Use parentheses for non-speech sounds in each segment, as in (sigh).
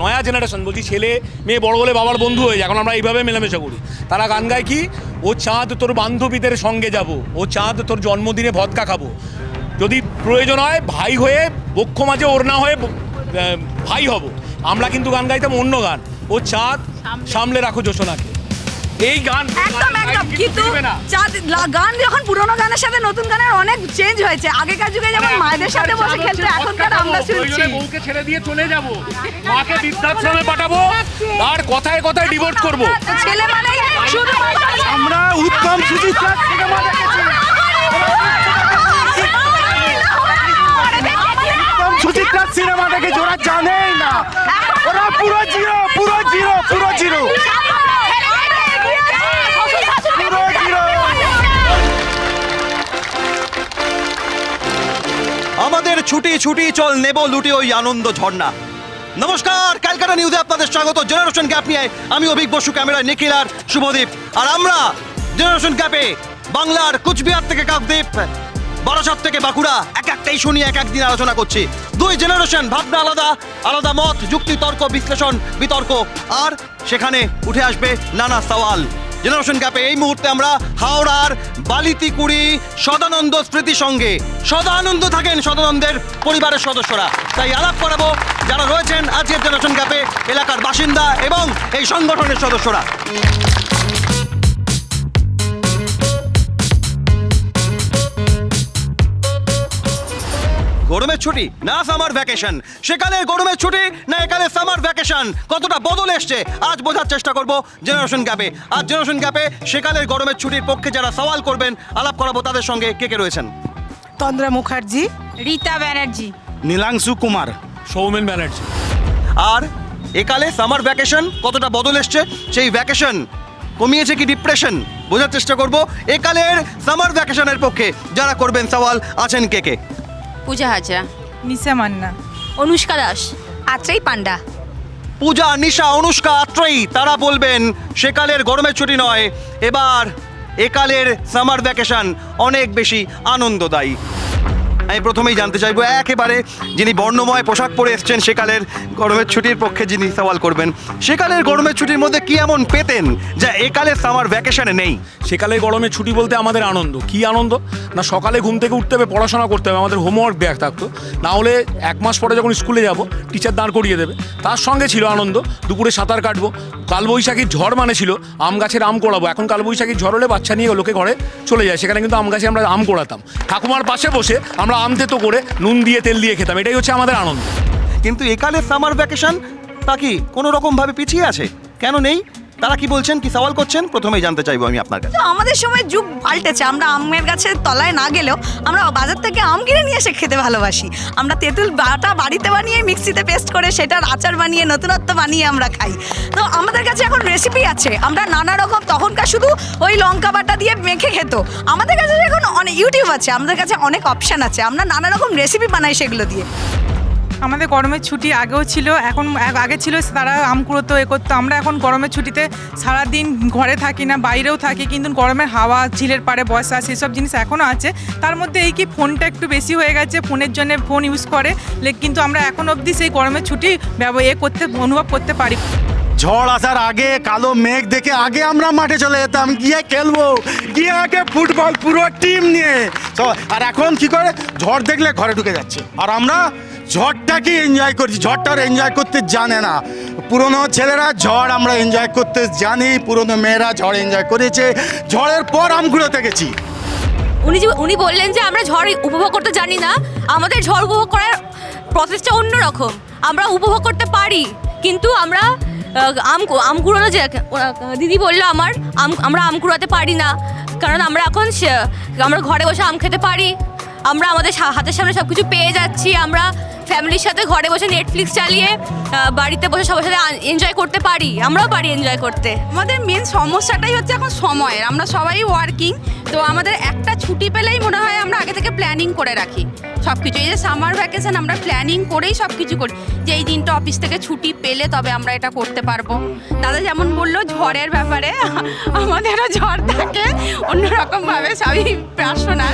নয়া জেনারেশন বলছি ছেলে মেয়ে বড় হলে বাবার বন্ধু হয়ে যায় এখন আমরা এইভাবে মেলামেশা করি। তারা গান গায় কি? ও চাঁদ তোর বান্ধবীদের সঙ্গে যাব ও চাঁদ তোর জন্মদিনে ভদকা খাব। যদি প্রয়োজন হয় ভাই হয়ে বক্ষ মাঝে ওর না হয়ে ভাই হব। আমরা কিন্তু গান গাইতাম অন্য গান। ও চাঁদ সামলে রাখো জোছনাকে। এই গান একদম একদম। কিন্তু গান যখন পুরোনো গানের সাথে নতুন গানের অনেক চেঞ্জ হয়েছে আগেকার যুগে যেমন মায়েদের সাথে বসে খেলতে এখনকার আমরা শুনছি। বউকে ছেড়ে দিয়ে চলে যাব। মাকে বৃদ্ধাশ্রমে পাঠাবো আর কথায় কথায় ডিভোর্স করব। ছেলে মানে শুধু আমরা উত্তম সুচিত্রা ছুটি ছুটি, চল নেব লুটে ওই আনন্দ ঝর্ণা। নমস্কার, ক্যালকাটা নিউজে আপনাদের স্বাগত। জেনারেশন গ্যাপ নিয়ে আমি অভিক বসু, ক্যামেরায় নিখিল আর শুভদীপ। আর আমরা জেনারেশন গ্যাপে বাংলার কুচবিহার থেকে কাকদ্বীপ, বারাসাত থেকে বাঁকুড়া, এক একটাই শুনি এক একদিন আলোচনা করছি। দুই জেনারেশন ভাবনা আলাদা আলাদা মত, যুক্তি, তর্ক, বিশ্লেষণ, বিতর্ক। আর সেখানে উঠে আসবে নানা সওয়াল। জেনারেশন গ্যাপে এই মুহূর্তে আমরা হাওড়ার বালিতিকুড়ি সদানন্দ স্মৃতি সঙ্গে সদানন্দ থাকেন সদানন্দের পরিবারের সদস্যরা। তাই আলাপ করাবো যারা রয়েছেন আজকের জেনারেশন গ্যাপে এলাকার বাসিন্দা এবং এই সংগঠনের সদস্যরা। গরমের ছুটি না সামার ভ্যাকেশন সেকালে গরমের ছুটি না একালে সামার ভ্যাকেশন কতটা বদল এসছে? আজ বোঝার চেষ্টা করব জেনারেশন গ্যাপে আজ জেনারেশন গ্যাপে সেকালের গরমের ছুটির পক্ষে যারা সওয়াল করবেন আলাপ করাবো তাদের সঙ্গে কে কে রয়েছেন? তন্দ্রা মুখার্জি রীতা ব্যানার্জি। নীলাংশু কুমার। সৌমেন ব্যানার্জি। আর একালে সামার ভ্যাকেশন কতটা বদল এসছে? সেই ভ্যাকেশন কমিয়েছে কি ডিপ্রেশন বোঝার চেষ্টা করব। একালের সামার ভ্যাকেশনের পক্ষে যারা করবেন সওয়াল আছেন কে কে? পূজা হাজরা নিশা মান্না। অনুষ্কা দাস। আত্রেই পান্ডা পূজা নিশা অনুষ্কা আত্রেই তারা বলবেন সেকালের গরমের ছুটি নয় এবার একালের সামার ভ্যাকেশন অনেক বেশি আনন্দদায়ী। আমি প্রথমেই জানতে চাইব, একেবারে যিনি বর্ণময় পোশাক পরে এসছেন সেকালের গরমের ছুটির পক্ষে যিনি সওয়াল করবেন, সেকালের গরমের ছুটির মধ্যে কি এমন পেতেন যা একালের সামার ভ্যাকেশনে নেই? সেকালে গরমের ছুটি বলতে আমাদের আনন্দ। কি আনন্দ? না, সকালে ঘুম থেকে উঠতে হবে, পড়াশোনা করতে হবে, আমাদের হোমওয়ার্ক দেওয়া থাকতো। না হলে এক মাস পরে যখন স্কুলে যাব টিচার দাঁড় করিয়ে দেবে। তার সঙ্গে ছিল আনন্দ, দুপুরে সাঁতার কাটবো। কালবৈশাখীর ঝড় মানে ছিল, আম গাছের আম কোড়াবো। এখন কালবৈশাখীর ঝড় হলে বাচ্চা নিয়ে লোকে ঘরে চলে যায়, সেখানে কিন্তু আম গাছে আমরা আম কোড়াতাম। ঠাকুমার পাশে বসে আমরা আম তো করে নুন দিয়ে তেল দিয়ে খেতাম, এটাই হচ্ছে আমাদের আনন্দ। কিন্তু একালে সামার ভ্যাকেশন তা কি কোনো রকমভাবে পিছিয়ে আছে? কেন নেই? তারা কি বলছেন, কি সওয়াল করছেন? প্রথমেই জানতে চাইব আমি আপনার কাছে। তো আমাদের সময় যুগ পাল্টেছে। আমরা আমের গাছের তলায় না গেলেও আমরা বাজার থেকে আম কিনে নিয়ে এসে খেতে ভালোবাসি। আমরা তেঁতুল বাটা বাড়িতে বানিয়ে মিক্সিতে পেস্ট করে সেটার আচার বানিয়ে, নতুনত্ব বানিয়ে আমরা খাই। তো আমাদের কাছে এখন রেসিপি আছে। আমরা নানা রকম, তখনকার শুধু ওই লঙ্কা বাটা দিয়ে মেখে খেত। আমাদের কাছে এখন অনেক ইউটিউব আছে। আমাদের কাছে অনেক অপশান আছে। আমরা নানা রকম রেসিপি বানাই সেগুলো দিয়ে। আমাদের গরমের ছুটি আগেও ছিল, এখন আগ- ছিল তারা আম কুড়োতো, এ করতো। আমরা এখন গরমের ছুটিতে সারাদিন ঘরে থাকি না, বাইরেও থাকি, কিন্তু গরমের হাওয়া, ঝিলের পাড়ে বসা সেসব জিনিস এখনও আছে। তার মধ্যে এই কি ফোনটা একটু বেশি হয়ে গেছে, ফোনের জন্য ফোন ইউজ করে কিন্তু আমরা এখন অবধি সেই গরমের ছুটি এ করতে, অনুভব করতে পারি। ঝড় আসার আগে, কালো মেঘ দেখে আগে আমরা মাঠে চলে যেতাম, গিয়ে খেলব, গিয়ে আগে ফুটবল পুরো টিম নিয়ে। আর এখন কি করে? ঝড় দেখলে ঘরে ঢুকে যাচ্ছে। আর আমরা ঝড়টাকে এনজয় করছি? ঝড়টার এনজয় করতে জানে না। পুরনো ছেলেরা ঝড় আমরা এনজয় করতে জানি, পুরনো মেয়েরা ঝড় এনজয় করেছে। ঝড়ের পর আমগুলোতে গেছি। উনি যে, উনি বললেন যে আমরা ঝড় উপভোগ করতে জানি না, আমাদের ঝড় উপভোগ করার প্রসেসটা অন্যরকম। আমরা উপভোগ করতে পারি, কিন্তু আমরা আম আম কুড়োনো যে দিদি বলল আমার, আম, আমরা আম কুড়াতে পারি না। কারণ আমরা এখন আমরা ঘরে বসে আম খেতে পারি। আমরা আমাদের সা- হাতের সামনে সব কিছু পেয়ে যাচ্ছি। আমরা ফ্যামিলির সাথে ঘরে বসে নেটফ্লিক্স চালিয়ে বাড়িতে বসে সবার সাথে এনজয় করতে পারি। আমরাও পারি এনজয় করতে। আমাদের মেন সমস্যাটাই হচ্ছে এখন সময়ের। আমরা সবাই ওয়ার্কিং তো আমাদের একটা ছুটি পেলেই মনে হয় আমরা আগে থেকে প্ল্যানিং করে রাখি। সব কিছু এই যে সামার ভ্যাকেশন আমরা প্ল্যানিং করেই সব কিছু করি। যে এই দিনটা অফিস থেকে ছুটি পেলে তবে আমরা এটা করতে পারব। দাদা যেমন বলল ঝড়ের ব্যাপারে আমাদেরও ঝড় থাকে। অন্যরকমভাবে সবই পার্সোনাল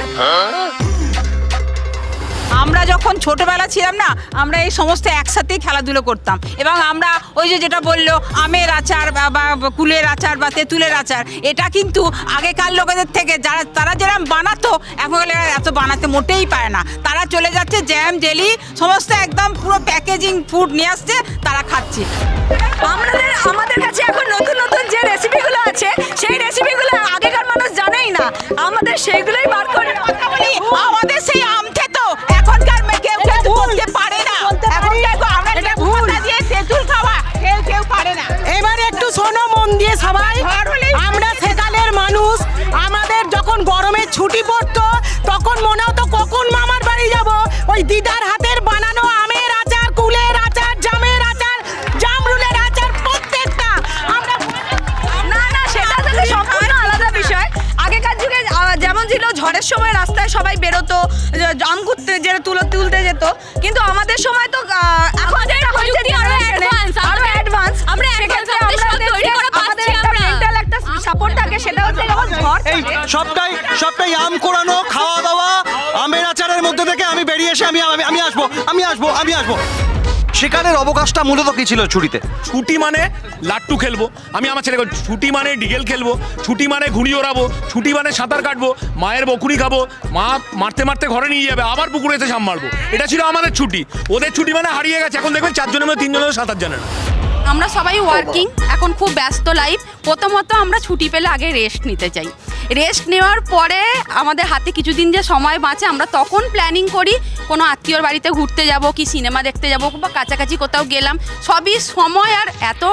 আমরা যখন ছোটবেলা ছিলাম না আমরা এই সমস্ত একসাথেই খেলাধুলো করতাম। এবং আমরা ওই যে যেটা বলল আমের আচার বা বা কুলের আচার বা তেঁতুলের আচার এটা কিন্তু আগেকার লোকেদের থেকে যারা তারা যেরকম বানাতো এখন এত বানাতে মোটেই পারে না। তারা চলে যাচ্ছে জ্যাম জেলি সমস্ত একদম পুরো প্যাকেজিং ফুড নিয়ে আসছে তারা খাচ্ছে। আমাদের আমাদের কাছে এখন নতুন নতুন যে রেসিপিগুলো আছে সেই রেসিপিগুলো আগেকার মানুষ জানেই না। আমাদের সেইগুলোই বার করে কথা বলি আমাদের সেই মন দিয়ে সবাই আমরা সেকালের মানুষ। আমাদের যখন গরমে ছুটি পড়তো তখন মনে হতো কখন মামার বাড়ি যাব? ওই দিদার হাতের বানানো আমের আচার কুলের আচার জামের আচার জামরুলের আচার প্রত্যেকটা। আমরা না না সেটা তাহলে সম্পূর্ণ আলাদা বিষয়। আগেকার যুগে যেমন ছিল ঝড়ের সময় রাস্তায় সবাই বেরোতো আম ঘুরতে যে তুলো তুলতে যেত। কিন্তু আমাদের সময় তো এখন সবটাই সবটাই আম কোরানো খাওয়া দাওয়া আমের আচারের মধ্যে থেকে আমি বেরিয়ে এসে আমি আমি- আসব আমি আসব আমি আসব। সেখানের অবকাশটা মূলত কি ছিল ছুটিতে? ছুটি মানে লাট্টু খেলব। আমি আমার ছেলেকে ছুটি মানে ডিগেল খেলব ছুটি মানে ঘুড়ি ওড়াবো ছুটি মানে সাঁতার কাটবো মায়ের বকুনি খাব মা মারতে মারতে ঘরে নিয়ে যাবে আবার পুকুরে এসে সাম মারবো। এটা ছিল আমাদের ছুটি। ওদের ছুটি মানে হারিয়ে গেছে এখন দেখবেন চারজনের মধ্যে তিনজনের সাঁতার জানে না। আমরা সবাই ওয়ার্কিং এখন খুব ব্যস্ত লাইফ প্রথমত আমরা ছুটি পেলে আগে রেস্ট নিতে চাই। রেস্ট নেওয়ার পরে আমাদের হাতে কিছুদিন যে সময় বাঁচে আমরা তখন প্ল্যানিং করি কোনো আত্মীয়র বাড়িতে ঘুরতে যাব কি সিনেমা দেখতে যাব বা কাছাকাছি কোথাও গেলাম। সবই সময় আর এত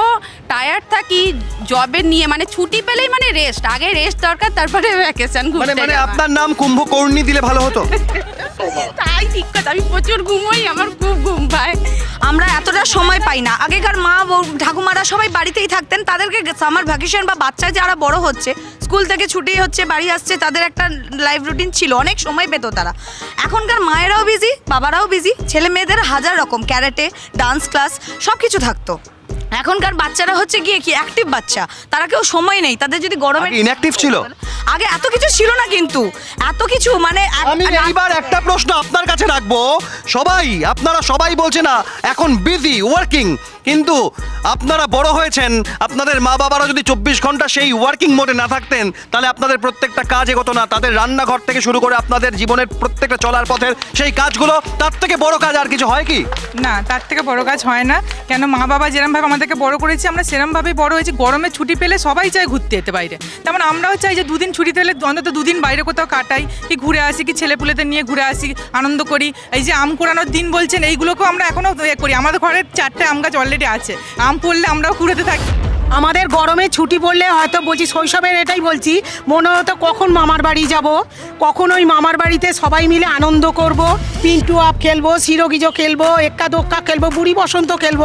টায়ার্ড থাকি জবের নিয়ে মানে ছুটি পেলেই মানে রেস্ট আগে রেস্ট দরকার তারপরে ভ্যাকেশন মানে ঘুরতে মানে আপনার নাম কুম্ভকর্ণী দিলে ভালো হতো? (laughs) তাই ঠিক কথা। আমি প্রচুর ঘুমোই আমার খুব ঘুম পায়। আমরা এতটা সময় পাই না। আগেকার মা ঠাকুমারা সবাই বাড়িতেই থাকতেন। তাদেরকে সামার ভ্যাকেশন বা বাচ্চা যারা বড় হচ্ছে স্কুল থেকে ছুটি হচ্ছে বাড়ি আসছে তাদের একটা লাইফ রুটিন ছিল। অনেক সময় পেত তারা। এখনকার মায়েরাও বিজি বাবারাও বিজি ছেলে মেয়েদের হাজার রকম। ক্যারেটে ডান্স ক্লাস সব কিছু থাকতো। এখনকার বাচ্চারা হচ্ছে গিয়ে কি অ্যাক্টিভ বাচ্চা তারা কেউ সময় নেই তাদের যদি গরমে ইনঅ্যাক্টিভ ছিল? আগে এত কিছু ছিল না কিন্তু এত কিছু মানে আমি এইবার একটা প্রশ্ন আপনার কাছে রাখব সবাই আপনারা সবাই বলছে না এখন বিজি ওয়ার্কিং কিন্তু আপনারা বড় হয়েছেন, আপনাদের মা বাবারা যদি চব্বিশ ঘণ্টা সেই ওয়ার্কিং মোডে না থাকতেন, তাহলে আপনাদের প্রত্যেকটা কাজ এগোতো না, তাদের রান্নাঘর থেকে শুরু করে আপনাদের জীবনের প্রত্যেকটা চলার পথের সেই কাজগুলো, তার থেকে বড় কাজ আর কিছু হয় কি? না, তার থেকে বড় কাজ হয় না, কেন মা বাবা যেরমভাবে আমাদেরকে বড় করেছে, আমরা সেরমভাবেই বড় হয়েছি, গরমে ছুটি পেলে সবাই চায় ঘুরতে যেতে বাইরে। তেমন আমরাও চাই যে দুদিন ছুটি পেলে অন্তত দুদিন বাইরে কোথাও কাটাই, কি ঘুরে আসি, কি ছেলেপুলেদের নিয়ে ঘুরে আসি, আনন্দ করি। এই যে আম কুড়ানোর দিন বলছেন, এইগুলোকেও আমরা এখনও ইয়ে করি। আমাদের ঘরের চারটে আম গাছ অলরেডি আছে। আম পড়লে আমরাও কুড়াতে থাকি। আমাদের গরমে ছুটি পড়লে হয়তো বলছি, শৈশবের এটাই বলছি, মনে হতো কখন মামার বাড়ি যাব, কখন ওই মামার বাড়িতে সবাই মিলে আনন্দ করব, পিন্টু আপ খেলব সিরোগিজো খেলব, এক্কা দোক্কা খেলব, বুড়ি বসন্ত খেলব।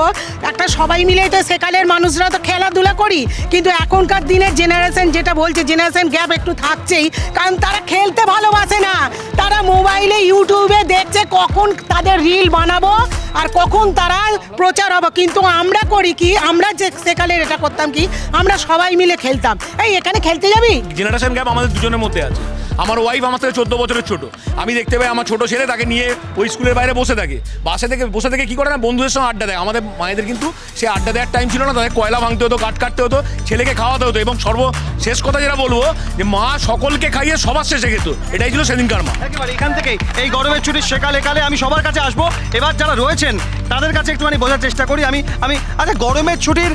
একটা সবাই মিলে তো সেকালের মানুষরা তো খেলাধুলা করি, কিন্তু এখনকার দিনের জেনারেশন যেটা বলছে জেনারেশন গ্যাপ একটু থাকছেই, কারণ তারা খেলতে ভালোবাসে না। তারা মোবাইলে ইউটিউবে দেখছে কখন তাদের রিল বানাবো আর কখন তারা প্রচার হবে? কিন্তু আমরা করি কি? আমরা যে সেকালে এটা করতাম কি? আমরা সবাই মিলে খেলতাম। এই, এখানে খেলতে যাবি? জেনারেশন গ্যাপ আমাদের দুজনের মধ্যে আছে। আমার ওয়াইফ আমার থেকে চোদ্দ বছরের ছোট। আমি দেখতে পাই আমার ছোট ছেলে তাকে নিয়ে ওই স্কুলের বাইরে বসে থাকে। বাসে থেকে, বসে থেকে কি করে না? বন্ধুদের সঙ্গে আড্ডা দেয়। আমাদের মায়েদের কিন্তু সে আড্ডা দেওয়ার টাইম ছিল না, তাদের কয়লা ভাঙতে হতো কাট কাটতে হতো, ছেলেকে খাওয়াতে হতো এবং সর্বশেষ কথা যেটা বলব যে মা সকলকে খাইয়ে সবার শেষে খেত। এটাই ছিল সেদিনকার মা। এখান থেকে এই গরমের ছুটির সেকালে কালে আমি সবার কাছে আসব। এবার যারা রয়েছেন, তাদের কাছে একটুখানি বোঝার চেষ্টা করি। আমি আমি আচ্ছা গরমের ছুটির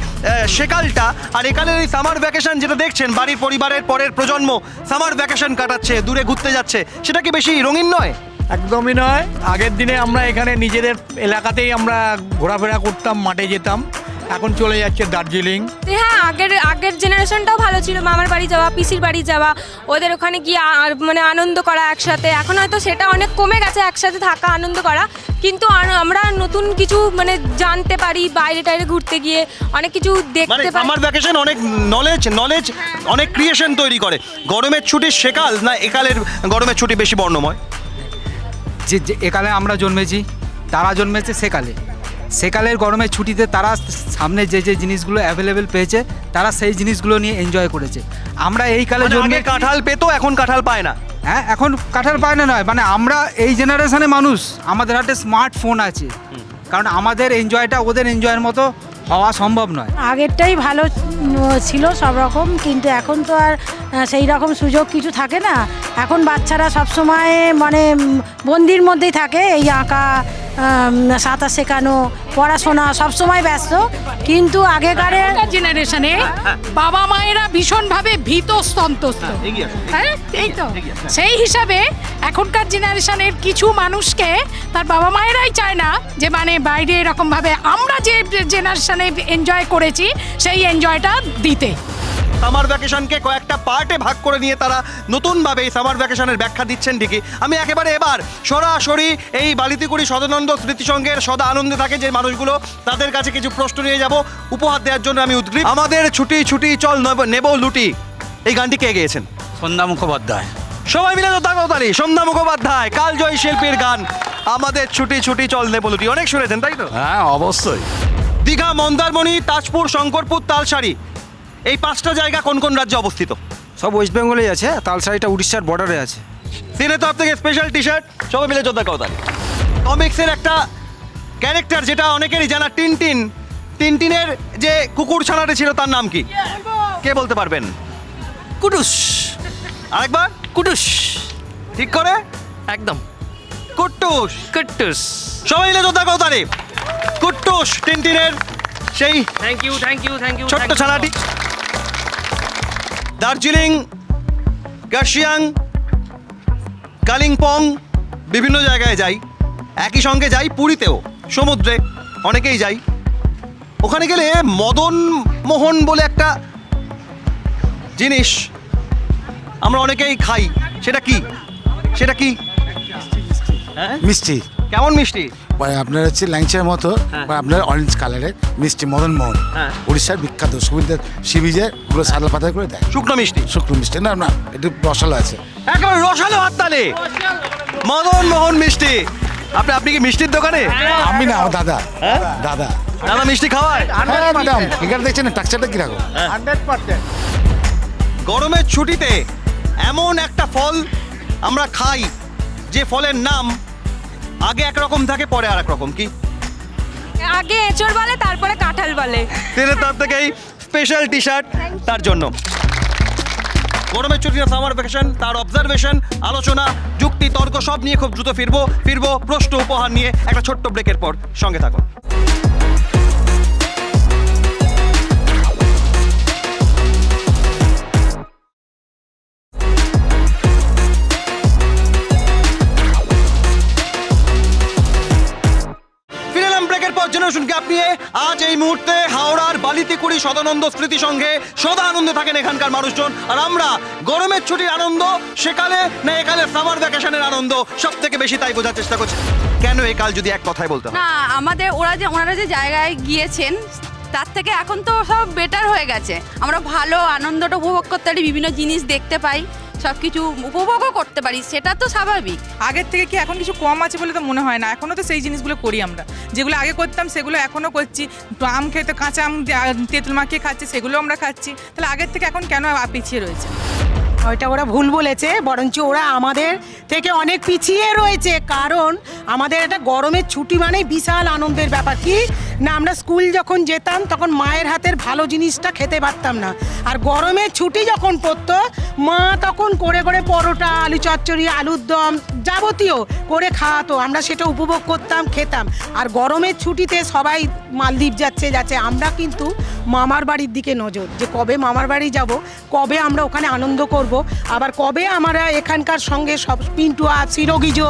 সেকালটা আর একালের এই সামার ভ্যাকেশন যেটা দেখছেন, বাড়ির পরিবারের পরের প্রজন্ম সামার ভ্যাকেশন কাটাচ্ছে। দূরে ঘুরতে যাচ্ছে। সেটা কি বেশি রঙিন নয়? একদমই নয়। আগের দিনে আমরা এখানে নিজেদের এলাকাতেই আমরা ঘোরাফেরা করতাম, মাঠে যেতাম। এখন চলে যাচ্ছে দার্জিলিং। হ্যাঁ আগের আগের জেনারেশনটাও ভালো ছিল মামার বাড়ি যাওয়া পিসির বাড়ি যাওয়া ওদের ওখানে গিয়ে মানে আনন্দ করা একসাথে। এখন হয়তো সেটা অনেক কমে গেছে একসাথে থাকা আনন্দ করা। কিন্তু আমরা নতুন কিছু মানে জানতে পারি বাইরে টাইরে ঘুরতে গিয়ে অনেক কিছু মানে দেখতে পারি সামার ভ্যাকেশন অনেক নলেজ নলেজ অনেক ক্রিয়েশন তৈরি করে। গরমের ছুটি সেকাল না একালের গরমের ছুটি বেশি বর্ণময়? যে যে একালে আমরা জন্মেছি তারা জন্মেছে সেকালে। সেকালের গরমের ছুটিতে তারা সামনে যে যে জিনিসগুলো অ্যাভেলেবেল পেয়েছে তারা সেই জিনিসগুলো নিয়ে এনজয় করেছে। আমরা এই কালে মানে জন্মে কাঁঠাল পেতো এখন কাঁঠাল পায় না। হ্যাঁ এখন কাঁঠাল পায় না নয় মানে আমরা এই জেনারেশনে মানুষ আমাদের হাতে স্মার্টফোন আছে। কারণ আমাদের এনজয়টা ওদের এনজয়ের মতো হওয়া সম্ভব নয়। আগেরটাই ভালো ছিল সব রকম কিন্তু এখন তো আর সেই রকম সুযোগ কিছু থাকে না। এখন বাচ্চারা সব সময় মানে বন্দির মধ্যেই থাকে এই আঁকা সাঁতার শেখানো পড়াশোনা সবসময় ব্যস্ত। কিন্তু আগেকার জেনারেশনে বাবা মায়েরা ভীষণভাবে ভীত সন্তুষ্ট। হ্যাঁ এই তো। সেই হিসাবে এখনকার জেনারেশনের কিছু মানুষকে তার বাবা মায়েরাই চায় না যে মানে বাইরে এরকমভাবে আমরা যে জেনারেশনে এনজয় করেছি সেই এনজয়টা দিতে। সামার ভ্যাকেশনকে কয়েকটা পার্টে ভাগ করে নিয়ে তারা নতুনভাবে এই সামার ভ্যাকেশনের ব্যাখ্যা দিচ্ছেন ঠিকই। আমি একেবারে এবার সরাসরি এই বালিতিকুড়ি সদানন্দ স্মৃতিসংঘের সদা আনন্দে থাকে যে মানুষগুলো তাদের কাছে কিছু প্রশ্ন নিয়ে যাব উপহার দেওয়ার জন্য আমি উদ্গ্রীব। আমাদের ছুটি ছুটি চল নেব- লুটি। এই গানটি কে গেয়েছেন? সন্ধ্যা মুখোপাধ্যায়। সবাই মিলে তো তালি সন্ধ্যা মুখোপাধ্যায় কালজয়ী শিল্পীর গান। আমাদের ছুটি ছুটি চল নেব লুটি। অনেক শুনেছেন তাই তো? হ্যাঁ অবশ্যই। দীঘা মন্দারমণি তাজপুর শঙ্করপুর তালসারি এই পাঁচটা জায়গা কোন কোন রাজ্যে অবস্থিত? সব ওয়েস্ট বেঙ্গলেই আছে তালসারিটা উড়িষ্যার বর্ডারে আছে। সিনে তো আপনাকে স্পেশাল টি শার্ট সবাই মিলে যোদ্ধা কৌতালি কমিক্সের একটা ক্যারেক্টার যেটা অনেকেরই জানা টিনটিন। টিনটিনের যে কুকুর ছানাটা ছিল তার নাম কি? কে বলতে পারবেন? কুটুস। আরেকবার? কুটুস। ঠিক করে? একদম। কুট্টুস। কুটুস সবাই মিলে যোদ্ধা কৌতালি কুট্টুস টিনটিনের সেই thank you thank you thank you ছোট্ট ছানাটি। দার্জিলিং কার্শিয়াং কালিম্পং বিভিন্ন জায়গায় যাই। একই সঙ্গে যাই পুরীতেও। সমুদ্রে অনেকেই যাই। ওখানে গেলে মদন মোহন বলে একটা জিনিস আমরা অনেকেই খাই। সেটা কি? সেটা কি? মিষ্টি। কেমন মিষ্টি? মানে আপনার হচ্ছে ল্যাংচার মতো বা আপনার অরেঞ্জ কালারের মিষ্টি মদন মোহন। হ্যাঁ। উড়িষ্যার বিখ্যাত সুবিধা সি বিচে পুরো সাদা পাতা করে দেয়। শুকনো মিষ্টি। শুকনো মিষ্টি না না একটু রসালো আছে। একেবারে রসালো হাততালি। মদন মোহন মিষ্টি। আপনি আপনি কি মিষ্টির দোকানে? আমি না আমার দাদা। দাদা। দাদা মিষ্টি খাওয়ায়? হ্যাঁ ম্যাডাম এখানে দেখছেন টাকচারটা কীরকম? গরমের ছুটিতে এমন একটা ফল আমরা খাই যে ফলের নাম আগে একরকম থাকে পরে আর রকম কি? আগে এঁচড় বলে তারপরে কাঁঠাল বলে। তেলের তার থেকে এই স্পেশাল টি শার্ট তার জন্য। গরমের ছুটি না সামার ভ্যাকেশন তার অবজারভেশন আলোচনা যুক্তি তর্ক সব নিয়ে খুব দ্রুত ফিরবো ফিরবো প্রশ্ন উপহার নিয়ে একটা ছোট্ট ব্রেকের পর সঙ্গে থাকুন। ব্রেকের পর জেনারেশন গ্যাপ নিয়ে আজ এই মুহূর্তে হাওড়ার বালিতিকুড়ি সদানন্দ স্মৃতি সঙ্গে সদা আনন্দে থাকেন এখানকার মানুষজন। আর আমরা গরমের ছুটির আনন্দ, সেকালে না একালে সামার ভ্যাকেশনের আনন্দ সব থেকে বেশি তাই বোঝার চেষ্টা করছি। কেন এই কাল যদি এক কথায় বলতে না, আমাদের ওরা যে, ওনারা যে জায়গায় গিয়েছেন, তার থেকে এখন তো সব বেটার হয়ে গেছে। আমরা ভালো আনন্দটা উপভোগ করতে পারি, বিভিন্ন জিনিস দেখতে পাই। সব কিছু উপভোগও করতে পারি সেটা তো স্বাভাবিক। আগের থেকে কি এখন কিছু কম আছে বলে তো মনে হয় না? এখনও তো সেই জিনিসগুলো করি আমরা। যেগুলো আগে করতাম সেগুলো এখনও করছি। তো আম খেতে কাঁচা আম তেঁতুল মাখিয়ে খাচ্ছি সেগুলো আমরা খাচ্ছি। তাহলে আগের থেকে এখন কেন পিছিয়ে রয়েছে? ওইটা ওরা ভুল বলেছে বরঞ্চ ওরা আমাদের থেকে অনেক পিছিয়ে রয়েছে। কারণ আমাদের একটা গরমের ছুটি মানে বিশাল আনন্দের ব্যাপার। কি? না, আমরা স্কুল যখন যেতাম, তখন মায়ের হাতের ভালো জিনিসটা খেতে পারতাম না। আর গরমের ছুটি যখন পড়তো, মা তখন করে করে পরোটা, আলু চচ্চড়ি, আলুর দম যাবতীয় করে খাওয়াতো। আমরা সেটা উপভোগ করতাম, খেতাম। আর গরমের ছুটিতে সবাই মালদ্বীপ যাচ্ছে যাচ্ছে। আমরা কিন্তু মামার বাড়ির দিকে নজর যে কবে মামার বাড়ি যাব, কবে আমরা ওখানে আনন্দ করব, আবার কবে আমরা এখানকার সঙ্গে সব পিন্টুয়া চিরগিজো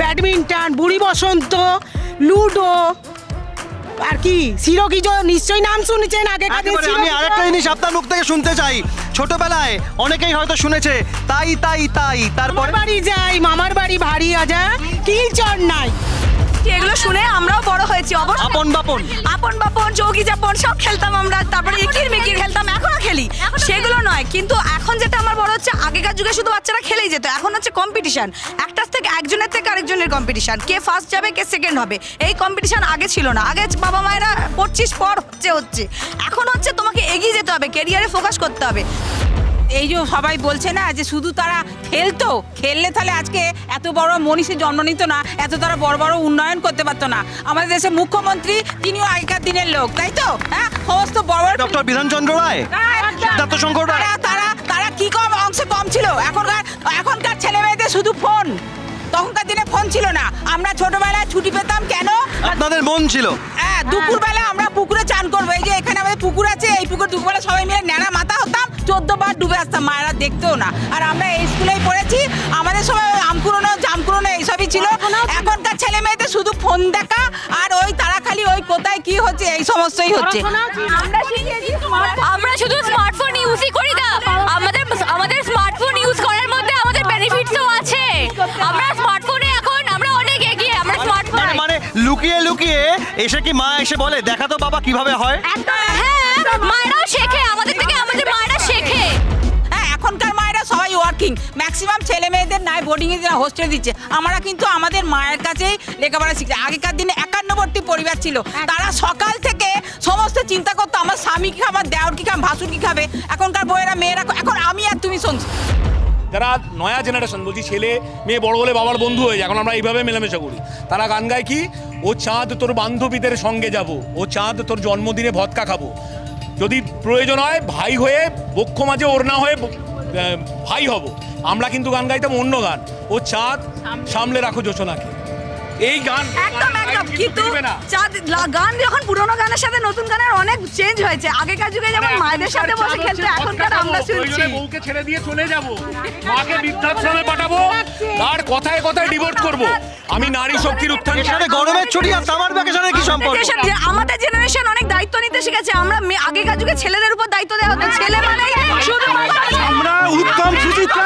ব্যাডমিন্টন, বুড়ি বসন্ত, লুডো আর কি? চিরগিজো নিশ্চয়ই নাম শুনেছেন আগে একেবারে আমি আরেকটা জিনিস আপনার মুখ থেকে শুনতে চাই। ছোটবেলায় অনেকেই হয়তো শুনেছে তাই তাই তাই তারপর বাড়ি যাই মামার বাড়ি ভারী আজা কি চর নাই এগুলো শুনে আমরাও বড় হয়েছি অবশ্যই। আপন বাপন। আপন বাপন চৌকি যাপন সব খেলতাম আমরা। তারপরে ইকির মিকির খেলতাম এখনও খেলি। সেগুলো নয় কিন্তু এখন যেটা আমার বড় হচ্ছে আগেকার যুগে শুধু বাচ্চারা খেলেই যেত এখন হচ্ছে কম্পিটিশন একটার থেকে একজনের থেকে আরেকজনের কম্পিটিশন কে ফার্স্ট যাবে কে সেকেন্ড হবে। এই কম্পিটিশন আগে ছিল না। আগে বাবা মায়েরা পড়ছিস পর হচ্ছে হচ্ছে। এখন হচ্ছে তোমাকে এগিয়ে যেতে হবে কেরিয়ারে ফোকাস করতে হবে। এই যে সবাই বলছে না যে শুধু তারা খেলতো খেললে তাহলে আজকে এত বড় মনীষী জন্ম নিত না এত তারা বড় বড় উন্নয়ন করতে পারতো না। আমাদের দেশের মুখ্যমন্ত্রী তিনিও আগেকার দিনের লোক তাই তো? হ্যাঁ? সমস্ত বড় বড় ডক্টর বিধানচন্দ্র রায়? সিদ্ধার্থ শঙ্কর রায়? তারা তারা তারা কি কম অংশে কম ছিল? এখনকার এখনকার ছেলে মেয়েদের শুধু ফোন। তখনকার দিনে ফোন ছিল না। আমরা ছোটবেলায় ছুটি পেতাম কেন? আপনাদের মন ছিল। হ্যাঁ দুপুরবেলা আমরা পুকুরে চান করব। এই যে এখানে আমাদের পুকুর আছে এই পুকুর দুপুরবেলা সবাই মিলে ন্যাড়া মাথা হতাম চোদ্দ বার ডুবে আসতাম মায়েরা দেখতেও না। আর আমরা এই স্কুলেই পড়েছি আমাদের সময় আমকুরনো জামকুরনো এইসবই ছিল। এখনকার ছেলে মেয়েদের শুধু ফোন দেখা আর ওই তারা খালি ওই কোথায় কি হচ্ছে এই সমস্তই হচ্ছে। আমরা আমরা শুধু স্মার্টফোন ইউজই করি না। আমাদের এসে কি মা এসে বলে দেখা তো বাবা কীভাবে হয়? হ্যাঁ মায়েরাও শেখে আমাদের থেকে আমাদের মায়েরা শেখে। হ্যাঁ এখনকার মায়েরা সবাই ওয়ার্কিং ম্যাক্সিমাম ছেলে মেয়েদের নাই বোর্ডিং এ হোস্টেল দিচ্ছে। আমরা কিন্তু আমাদের মায়ের কাছেই লেখাপড়া শিখছি। আগেকার দিনে একান্নবর্তী পরিবার ছিল। তারা সকাল থেকে সমস্ত চিন্তা করতো আমার স্বামী কি খাবে আমার দেওর কি খাবে ভাসুর কি খাবে? এখনকার বইয়েরা মেয়েরা এখন আমি আর তুমি শুনছি। যারা নয়া জেনারেশন বলছি ছেলে, মেয়ে, বড় হলে বাবার বন্ধু হয়ে যায়, এখন আমরা এইভাবে মেলামেশা করি। তারা গান গায় কি? ও চাঁদ তোর বান্ধবীদের সঙ্গে যাব, ও চাঁদ তোর জন্মদিনে ভদকা খাব। যদি প্রয়োজন হয়, ভাই হয়ে, বক্ষ মাঝে ওর না হয়ে ভাই হব। আমরা কিন্তু গান গাইতাম অন্য গান। ও চাঁদ সামলে রাখো যোচনাকে এই গান একদম একদম। কিন্তু গান যখন পুরোনো গানের সাথে নতুন গানের অনেক চেঞ্জ হয়েছে। আগেকার যুগে যেমন মায়েদের সাথে বসে খেলতো এখনকার আমরা শুনছি। বউকে ছেড়ে দিয়ে চলে যাব। মাকে বৃদ্ধাশ্রমে পাঠাবো আর কথায় কথায় ডিভোর্স করব। আমি নারী শক্তির উত্থান এখানে গরমের ছুটি আর সামার ভ্যাকেশনের কি সম্পর্ক? যে আমাদের জেনারেশন অনেক দায়িত্ব নিতে শিখেছে। আমরা আগেকার যুগে ছেলেদের উপর দায়িত্ব দেওয়া হতো। ছেলে মানে শুধু আমরা উত্তম সুচিত্রা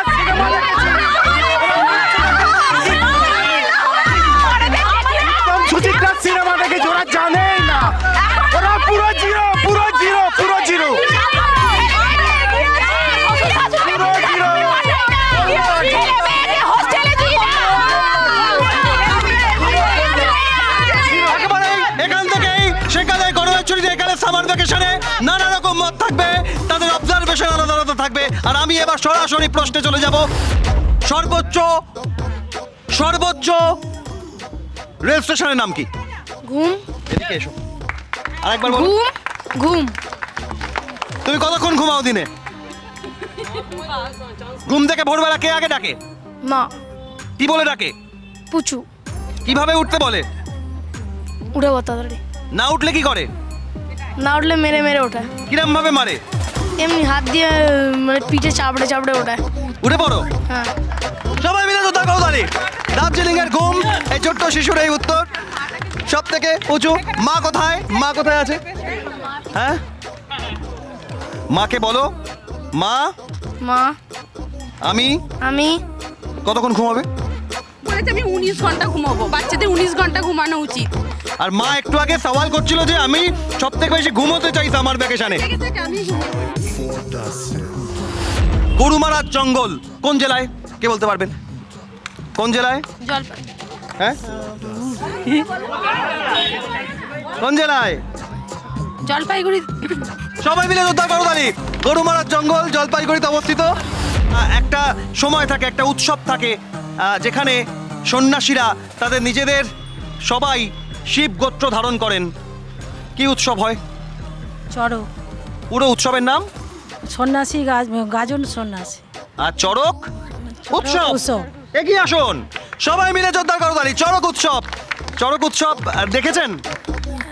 ভ্যাকেশনে নানা রকম মত থাকবে তাদের অবজারভেশন আলাদা আলাদা থাকবে। আর আমি এবার সরাসরি প্রশ্নে চলে যাব। সর্বোচ্চ সর্বোচ্চ রেল স্টেশনের নাম কি? ঘুম। এদিকে এসো। আরেকবার বলো। ঘুম ঘুম। তুমি কতক্ষণ ঘুমাও দিনে? ঘুম থেকে ভোরবেলা কে আগে ডাকে? মা। কি বলে ডাকে? পুচু। কীভাবে উঠতে বলে? উঠে বল না উঠলে কি করে? না উঠলে মেরে মেরে ওঠে। কিরম ভাবে মারে? এমনি হাত দিয়ে মানে পিঠে চাপড়ে চাপড়ে ওঠে। উঠে পড়ো। হ্যাঁ। সবাই মিলে তো তাকাও তালি দার্জিলিং এর ঘুম এই ছোট্ট শিশুর এই উত্তর। সব থেকে উঁচু মা কোথায়? মা কোথায় আছে? হ্যাঁ? মাকে বলো। মা? মা? আমি? আমি? কতক্ষণ ঘুমাবে? বলেছে আমি উনিশ ঘণ্টা ঘুমাবো। বাচ্চাদের উনিশ ঘণ্টা ঘুমানো উচিত। আর মা একটু আগে সওয়াল করছিল যে আমি সব থেকে বেশি ঘুমোতে চাই আমার ভ্যাকেশনে গরুমারার জঙ্গল। কোন জেলায়? কে বলতে পারবেন? কোন জেলায়? হ্যাঁ? কোন জেলায়? জলপাইগুড়ি। সবাই মিলে উদ্ধার করো তালি। গরুমারার জঙ্গল জলপাইগুড়িতে অবস্থিত। একটা সময় থাকে একটা উৎসব থাকে যেখানে সন্ন্যাসীরা তাদের নিজেদের সবাই শিব গোত্র ধারণ করেন। কি উৎসব হয়? চড়ক। পুরো উৎসবের নাম? সন্ন্যাসী গাজন সন্ন্যাসী। আর চড়ক? উৎসব। উৎসব। এগিয়ে আসুন। সবাই মিলে জোরদার করো তালি চড়ক উৎসব। চড়ক উৎসব দেখেছেন?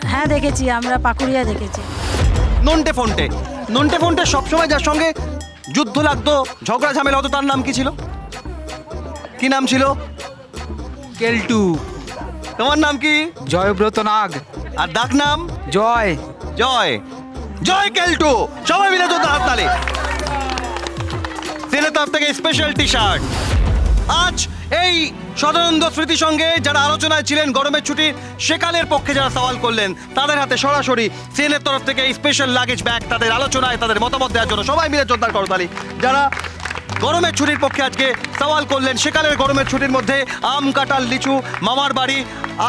হ্যাঁ দেখেছি। আমরা পাকুড়িয়া দেখেছি। নন্টে ফন্টে। নন্টে ফন্টে সবসময় যার সঙ্গে যুদ্ধ লাগতো ঝগড়া ঝামেলা হতো তার নাম কি ছিল? কি নাম ছিল? কেলটু। তোমার নাম কি? জয়ব্রত নাগ। আর ডাক নাম? জয়। জয়। জয় কেলটু। সবাই মিলে তো হাত তালে। সিনের তরফ থেকে স্পেশাল টি শার্ট আজ এই সদানন্দ স্মৃতি সঙ্গে যারা আলোচনায় ছিলেন গরমের ছুটি সেকালের পক্ষে যারা সওয়াল করলেন তাদের হাতে সরাসরি সিএনের তরফ থেকে স্পেশাল লাগেজ ব্যাগ তাদের আলোচনায় তাদের মতামত দেওয়ার জন্য সবাই মিলে জোরদার করতালি যারা গরমের ছুটির পক্ষে আজকে সওয়াল করলেন। সেকালের গরমের ছুটির মধ্যে আম, কাঁঠাল, লিচু, মামার বাড়ি,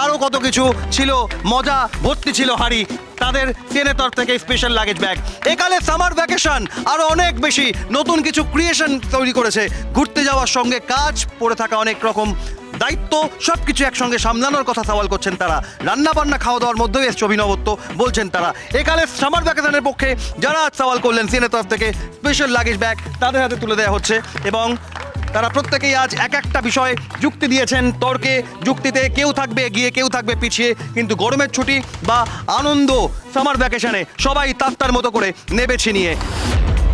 আরও কত কিছু ছিল, মজা, ভর্তি ছিল হাড়ি। তাদের সিএনএ তরফ থেকে স্পেশাল লাগেজ ব্যাগ একালে সামার ভ্যাকেশন আরও অনেক বেশি নতুন কিছু ক্রিয়েশন তৈরি করেছে। ঘুরতে যাওয়ার সঙ্গে কাজ, পড়ে থাকা অনেক রকম দায়িত্ব, সবকিছু একসঙ্গে সামলানোর কথা সওয়াল করছেন তারা। রান্না বান্না খাওয়া দাওয়ার মধ্যেও এসছে অভিনবত্ব বলছেন তারা। একালে সামার ভ্যাকেশনের পক্ষে যারা আজ সওয়াল করলেন, সিএনএ তরফ থেকে স্পেশাল লাগেজ ব্যাগ তাদের হাতে তুলে দেওয়া হচ্ছে এবং তারা প্রত্যেকেই আজ এক একটা বিষয়ে যুক্তি দিয়েছেন, তর্কে যুক্তিতে কেউ থাকবে, গিয়ে কেউ থাকবে পিছিয়ে, কিন্তু গরমের ছুটি বা আনন্দ সামার ভ্যাকেশনে সবাই তার তার মতো করে নেবেছে নিয়ে।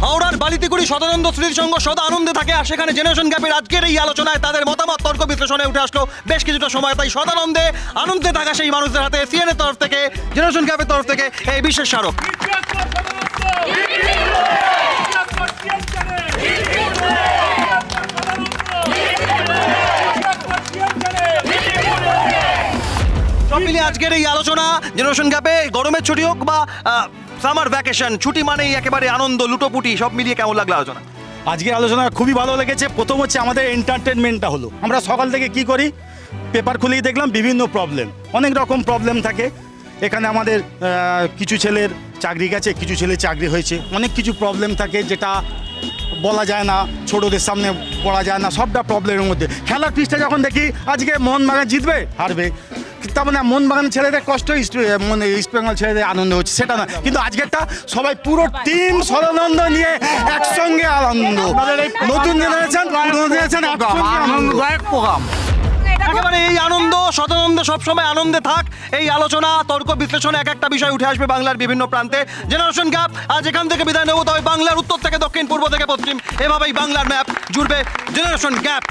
হাওড়ার বালিতে বালিতিকুড়ি সদানন্দ স্মৃতিসংঘ সদা আনন্দে থাকে আর সেখানে জেনারেশন গ্যাপের আজকের এই আলোচনায় তাদের মতামত, তর্ক বিশ্লেষণে উঠে আসলো বেশ কিছুটা সময়, তাই সদানন্দে আনন্দে থাকা সেই মানুষদের হাতে সিএনএ তরফ থেকে জেনারেশন গ্যাপের তরফ থেকে এই বিশেষ স্মারক। সব মিলিয়ে আজকের এই আলোচনা জেনারেশন গ্যাপে গরমের ছুটি হোক বা সামার ভ্যাকেশন, ছুটি মানেই একেবারে আনন্দ, লুটোপুটি, সব মিলিয়ে কেমন লাগল আলোচনা? আজকে আলোচনা খুবই ভালো লেগেছে। প্রথম হচ্ছে আমাদের এন্টারটেনমেন্টটা হলো। আমরা সকাল থেকে কি করি? পেপার খুলেই দেখলাম বিভিন্ন প্রবলেম অনেক রকম প্রবলেম থাকে। এখানে আমাদের কিছু ছেলের চাকরি গেছে, কিছু ছেলে চাকরি হয়েছে। অনেক কিছু প্রবলেম থাকে যেটা বলা যায় না, ছোটদের সামনে পড়া যায় না, সবটা প্রবলেমের মধ্যে। খেলার পিচটা যখন দেখি, আজকে মোহনবাগান জিতবে, হারবে। তার মানে মোহনবাগান ছেলেদের কষ্ট ইস্ট মানে ইস্ট বেঙ্গল ছেলেদের আনন্দ হচ্ছে সেটা না। কিন্তু আজকেরটা সবাই পুরো টিম সদানন্দ নিয়ে একসঙ্গে আনন্দ। নতুন জেনারেশন পুরনো জেনারেশন আনন্দদায়ক প্রোগ্রাম। একেবারে এই আনন্দ সদানন্দ সবসময় আনন্দে থাক। এই আলোচনা তর্ক বিশ্লেষণ এক একটা বিষয় উঠে আসবে বাংলার বিভিন্ন প্রান্তে। জেনারেশন গ্যাপ আজ এখান থেকে বিদায় নেব। তবে বাংলার উত্তর থেকে দক্ষিণ পূর্ব থেকে পশ্চিম এভাবেই বাংলার ম্যাপ জুড়বে জেনারেশন গ্যাপ।